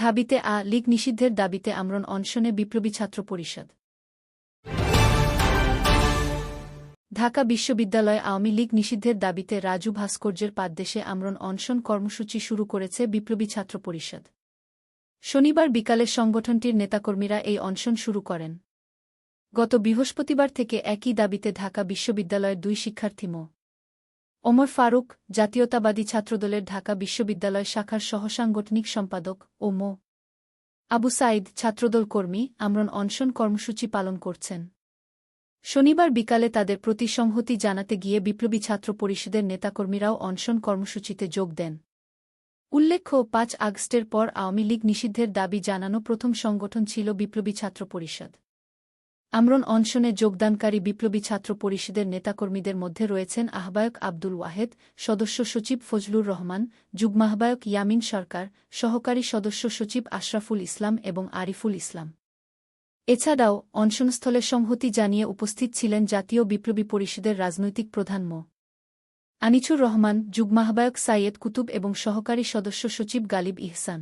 ধাবিতে আ লীগ নিষিদ্ধের দাবিতে আমরণ অনশনে বিপ্লবী ছাত্র পরিষদ। ঢাকা বিশ্ববিদ্যালয় আওয়ামী লীগ নিষিদ্ধের দাবিতে রাজু ভাস্কর্যের পাদদেশে আমরণ অনশন কর্মসূচি শুরু করেছে বিপ্লবী ছাত্র পরিষদ। শনিবার বিকালে সংগঠনটির নেতাকর্মীরা এই অনশন শুরু করেন। গত বৃহস্পতিবার থেকে একই দাবিতে ঢাকা বিশ্ববিদ্যালয়ের দুই শিক্ষার্থী মো। ওমর ফারুক, জাতীয়তাবাদী ছাত্রদলের ঢাকা বিশ্ববিদ্যালয় শাখার সহসাংগঠনিক সম্পাদক ও মো. আবু সাইদ ছাত্রদল কর্মী আমরণ অনশন কর্মসূচি পালন করছেন। শনিবার বিকালে তাদের প্রতি সংহতি জানাতে গিয়ে বিপ্লবী ছাত্র পরিষদের নেতাকর্মীরাও অনশন কর্মসূচিতে যোগ দেন। উল্লেখ্য, পাঁচ আগস্টের পর আওয়ামী লীগ নিষিদ্ধের দাবি জানানো প্রথম সংগঠন ছিল বিপ্লবী ছাত্র পরিষদ। আমরণ অনশনে যোগদানকারী বিপ্লবী ছাত্র পরিষদের নেতাকর্মীদের মধ্যে রয়েছেন আহ্বায়ক আব্দুল ওয়াহেদ, সদস্য সচিব ফজলুর রহমান যুগ্মাহ্বায়ক ইয়ামিন সরকার, সহকারী সদস্য সচিব আশরাফুল ইসলাম এবং আরিফুল ইসলাম। এছাড়াও অনশনস্থলে সংহতি জানিয়ে উপস্থিত ছিলেন জাতীয় বিপ্লবী পরিষদের রাজনৈতিক প্রধান মো. আনিছুর রহমান যুগ্মাহ্বায়ক সাইয়েদ কুতুব এবং সহকারী সদস্য সচিব গালিব ইহসান।